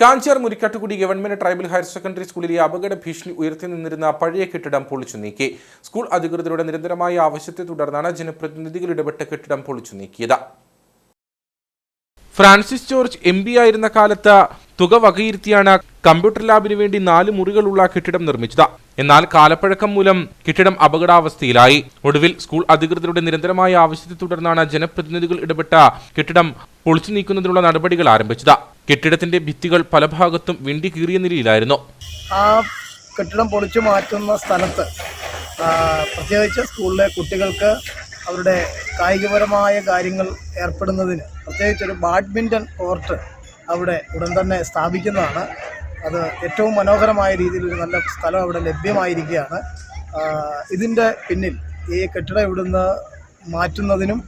Kanchar Murikkattukudi government tribal higher secondary സ്കൂളിലെ അപകട ഭീഷണി ഉയർത്തി നിന്നിരുന്ന പഴയ കെട്ടിടം പൊളിച്ചു നീക്കി. സ്കൂൾ അധികൃതരുടെ നിരന്തരമായ ആവശ്യത്തെ തുടർന്നാണ് ജനപ്രതിനിധികൾ ഇടപെട്ട കെട്ടിടം പൊളിച്ചു നീക്കിയത്. ഫ്രാൻസിസ് ജോർജ് എം പി ആയിരുന്ന കാലത്ത് തുക വകയിരുത്തിയാണ് കമ്പ്യൂട്ടർ ലാബിന് വേണ്ടി നാല് മുറികളുള്ള കെട്ടിടം നിർമ്മിച്ചത്. എന്നാൽ കാലപ്പഴക്കം മൂലം കെട്ടിടം അപകടാവസ്ഥയിലായി. ഒടുവിൽ സ്കൂൾ അധികൃതരുടെ നിരന്തരമായ ആവശ്യത്തെ തുടർന്നാണ് ജനപ്രതിനിധികൾ ഇടപെട്ട കെട്ടിടം പൊളിച്ചു നീക്കുന്നതിനുള്ള നടപടികൾ ആരംഭിച്ചത്. കെട്ടിടത്തിന്റെ ഭിത്തികൾ പല ഭാഗത്തും വിണ്ടി കീറിയ നിലയിലായിരുന്നു. ആ കെട്ടിടം പൊളിച്ചു മാറ്റുന്ന സ്ഥലത്ത് പ്രത്യേകിച്ച് സ്കൂളിലെ കുട്ടികൾക്ക് അവരുടെ കായികപരമായ കാര്യങ്ങൾ ഏർപ്പെടുന്നതിന് പ്രത്യേകിച്ച് ഒരു ബാഡ്മിന്റൺ കോർട്ട് അവിടെ ഉടൻ തന്നെ സ്ഥാപിക്കുന്നതാണ്. അത് ഏറ്റവും മനോഹരമായ രീതിയിൽ ഒരു നല്ല സ്ഥലം അവിടെ ലഭ്യമായിരിക്കുകയാണ്. ഇതിന്റെ പിന്നിൽ ഈ കെട്ടിടം ഇവിടുന്ന് മാറ്റുന്നതിനും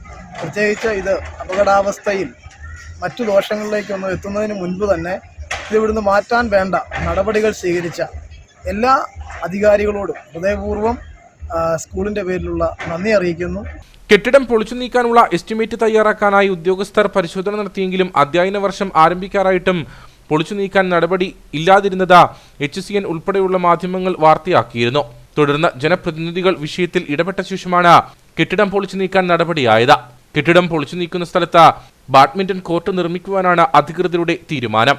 പ്രത്യേകിച്ച് ഇത് അപകടാവസ്ഥയിൽ മറ്റു ദോഷങ്ങളിലേക്കൊന്നും എത്തുന്നതിന് മുൻപ് തന്നെ ഇതിവിടുന്ന് മാറ്റാൻ വേണ്ട നടപടികൾ സ്വീകരിച്ച എല്ലാ അധികാരികളോടും ഹൃദയപൂർവം സ്കൂളിന്റെ പേരിലുള്ള നന്ദി അറിയിക്കുന്നു. കെട്ടിടം പൊളിച്ചു നീക്കാനുള്ള എസ്റ്റിമേറ്റ് തയ്യാറാക്കാനായി ഉദ്യോഗസ്ഥർ പരിശോധന നടത്തിയെങ്കിലും അധ്യയന വർഷം ആരംഭിക്കാറായിട്ടും പൊളിച്ചു നീക്കാൻ നടപടി ഇല്ലാതിരുന്നത് എച്ച് സി എൻ ഉൾപ്പെടെയുള്ള മാധ്യമങ്ങൾ വാർത്തയാക്കിയിരുന്നു. തുടർന്ന് ജനപ്രതിനിധികൾ വിഷയത്തിൽ ഇടപെട്ട ശേഷമാണ് കെട്ടിടം പൊളിച്ചു നീക്കാൻ നടപടിയായത്. കെട്ടിടം പൊളിച്ചു നീക്കുന്ന സ്ഥലത്ത് ബാഡ്മിന്റൺ കോർട്ട് നിർമ്മിക്കുവാനാണ് അധികൃതരുടെ തീരുമാനം.